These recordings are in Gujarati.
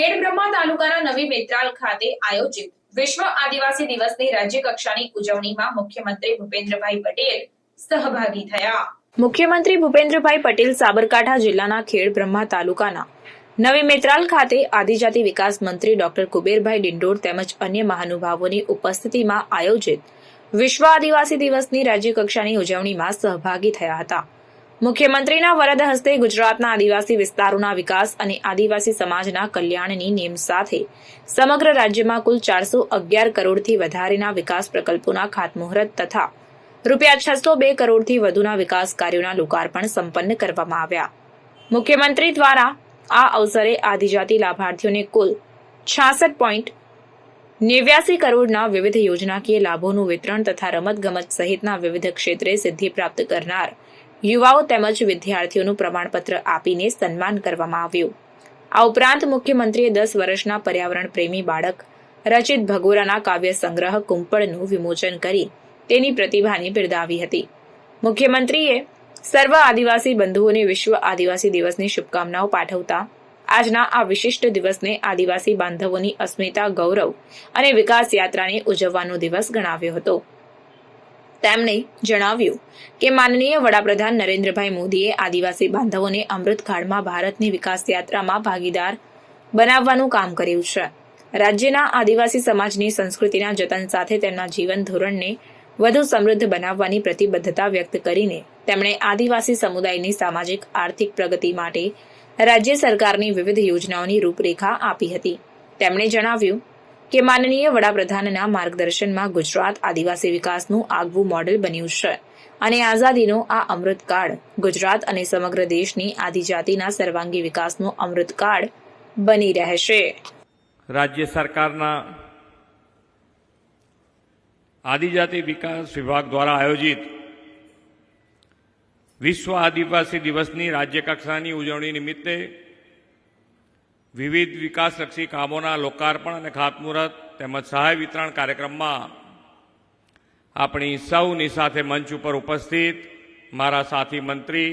ખેડબ્રહ્મા તાલુકાના નવી મેત્રાલ ખાતે આયોજિત વિશ્વ આદિવાસી દિવસની રાજ્ય કક્ષાની ઉજવણીમાં મુખ્યમંત્રી ભૂપેન્દ્રભાઈ પટેલ સહભાગી થયા. મુખ્યમંત્રી ભૂપેન્દ્રભાઈ પટેલ સાબરકાંઠા જિલ્લાના ખેડબ્રહ્મા તાલુકાના નવી મેત્રાલ ખાતે આદિજાતિ વિકાસ મંત્રી ડોક્ટર કુબેરભાઈ ડિંડોર તેમજ અન્ય મહાનુભાવોની ઉપસ્થિતિમાં આયોજિત વિશ્વ આદિવાસી દિવસની રાજ્ય કક્ષાની ઉજવણીમાં સહભાગી થયા હતા. મુખ્યમંત્રીના વરદ હસ્તે ગુજરાતના આદિવાસી વિસ્તારોના વિકાસ અને આદિવાસી સમાજના કલ્યાણની નેમ સાથે સમગ્ર રાજ્યમાં કુલ ચારસો અગિયાર કરોડથી વધારેના વિકાસ પ્રકલ્પોના ખાતમુહૂર્ત તથા રૂપિયા છસો બે કરોડથી વધુના વિકાસ કાર્યોના લોકાર્પણ સંપન્ન કરવામાં આવ્યા. મુખ્યમંત્રી દ્વારા આ અવસરે આદિજાતિ લાભાર્થીઓને કુલ છાસઠ પોઈન્ટ નેવ્યાસી કરોડના વિવિધ યોજનાકીય લાભોનું વિતરણ તથા રમતગમત સહિતના વિવિધ ક્ષેત્રે સિદ્ધિ પ્રાપ્ત કરનાર યુવાઓ તેમજ વિદ્યાર્થીઓનું પ્રમાણપત્ર આપીને સન્માન કરવામાં આવ્યું. આ ઉપરાંત મુખ્યમંત્રીએ દસ વર્ષના પર્યાવરણ પ્રેમી બાળક રચિત ભગોરાના કાવ્ય સંગ્રહ કુંપળનું વિમોચન કરી તેની પ્રતિભાને બિરદાવી હતી. મુખ્યમંત્રીએ સર્વ આદિવાસી બંધુઓને વિશ્વ આદિવાસી દિવસની શુભકામનાઓ પાઠવતા આજના આ વિશિષ્ટ દિવસને આદિવાસી બાંધવોની અસ્મિતા, ગૌરવ અને વિકાસ યાત્રાને ઉજવવાનો દિવસ ગણાવ્યો હતો. તેમણે જણાવ્યું કે માનનીય વડાપ્રધાન નરેન્દ્રભાઈ મોદીએ આદિવાસી બાંધવોને અમૃતકાળમાં ભારતની વિકાસ યાત્રામાં ભાગીદાર બનાવવાનું કામ કર્યું છે. રાજ્યના આદિવાસી સમાજની સંસ્કૃતિના જતન સાથે તેમના જીવન ધોરણને વધુ સમૃદ્ધ બનાવવાની પ્રતિબદ્ધતા વ્યક્ત કરીને તેમણે આદિવાસી સમુદાયની સામાજિક આર્થિક પ્રગતિ માટે રાજ્ય સરકારની વિવિધ યોજનાઓની રૂપરેખા આપી હતી. તેમણે જણાવ્યું કે માનનીય વડાપ્રધાનના માર્ગદર્શનમાં ગુજરાત આદિવાસી વિકાસનું આગવું મોડેલ બન્યું છે. અને આઝાદીનો આ અમૃતકાળ ગુજરાત અને સમગ્ર દેશની આદિજાતિના સર્વાંગી વિકાસનો અમૃતકાળ બની રહેશે. રાજ્ય સરકારના આદિજાતિ વિકાસ વિભાગ દ્વારા આયોજિત વિશ્વ આદિવાસી દિવસની રાજ્યકક્ષાની ઉજવણી નિમિત્તે વિવિધ વિકાસલક્ષી કામોના લોકાર્પણ અને ખાતમુહૂર્ત તેમજ સહાય વિતરણ કાર્યક્રમમાં આપણી સૌની સાથે મંચ ઉપર ઉપસ્થિત મારા સાથી મંત્રી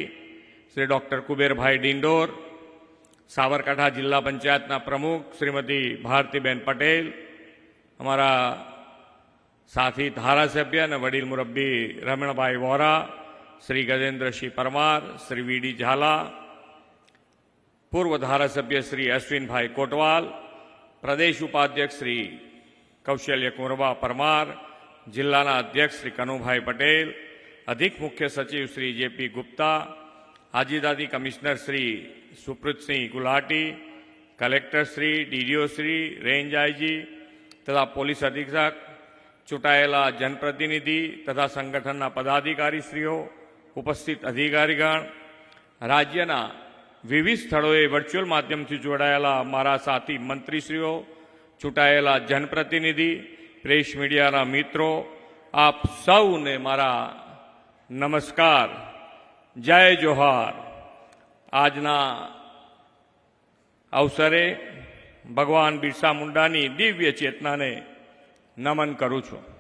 શ્રી ડૉક્ટર કુબેરભાઈ ડિંડોર સાબરકાંઠા જિલ્લા પંચાયતના પ્રમુખ શ્રીમતી ભારતીબેન પટેલ, અમારા સાથી ધારાસભ્ય અને વડીલ મુરબ્બી રમણભાઈ વોરા, શ્રી ગજેન્દ્રસિંહ પરમાર, શ્રી વીડી ઝાલા પૂર્વ ધારાસભ્ય શ્રી અશ્વિનભાઈ કોટવાલ, પ્રદેશ ઉપાધ્યક્ષ શ્રી કૌશલ્ય કુંવરબા પરમાર, જિલ્લાના અધ્યક્ષ શ્રી કનુભાઈ પટેલ, અધિક મુખ્ય સચિવ Shri JP Gupta આજીદાદી commissioner Shri Supratsingh Gulati, collector Shri, DDO Shri, range IG તથા પોલીસ અધિક્ષક, ચૂંટાયેલા જનપ્રતિનિધિ તથા સંગઠનના પદાધિકારીશ્રીઓ, ઉપસ્થિત અધિકારીગણ, રાજ્યના વિવિધ સ્થળોએ વર્ચ્યુઅલ માધ્યમથી જોડાયેલા મારા સાથી મંત્રીશ્રીઓ, ચૂંટાયેલા જનપ્રતિનિધિ, પ્રેસ મીડિયાના મિત્રો, આપ સૌને મારા નમસ્કાર. જય જોહાર. આજના અવસરે ભગવાન બિરસા મુંડાની દિવ્ય ચેતનાને નમન કરું છું.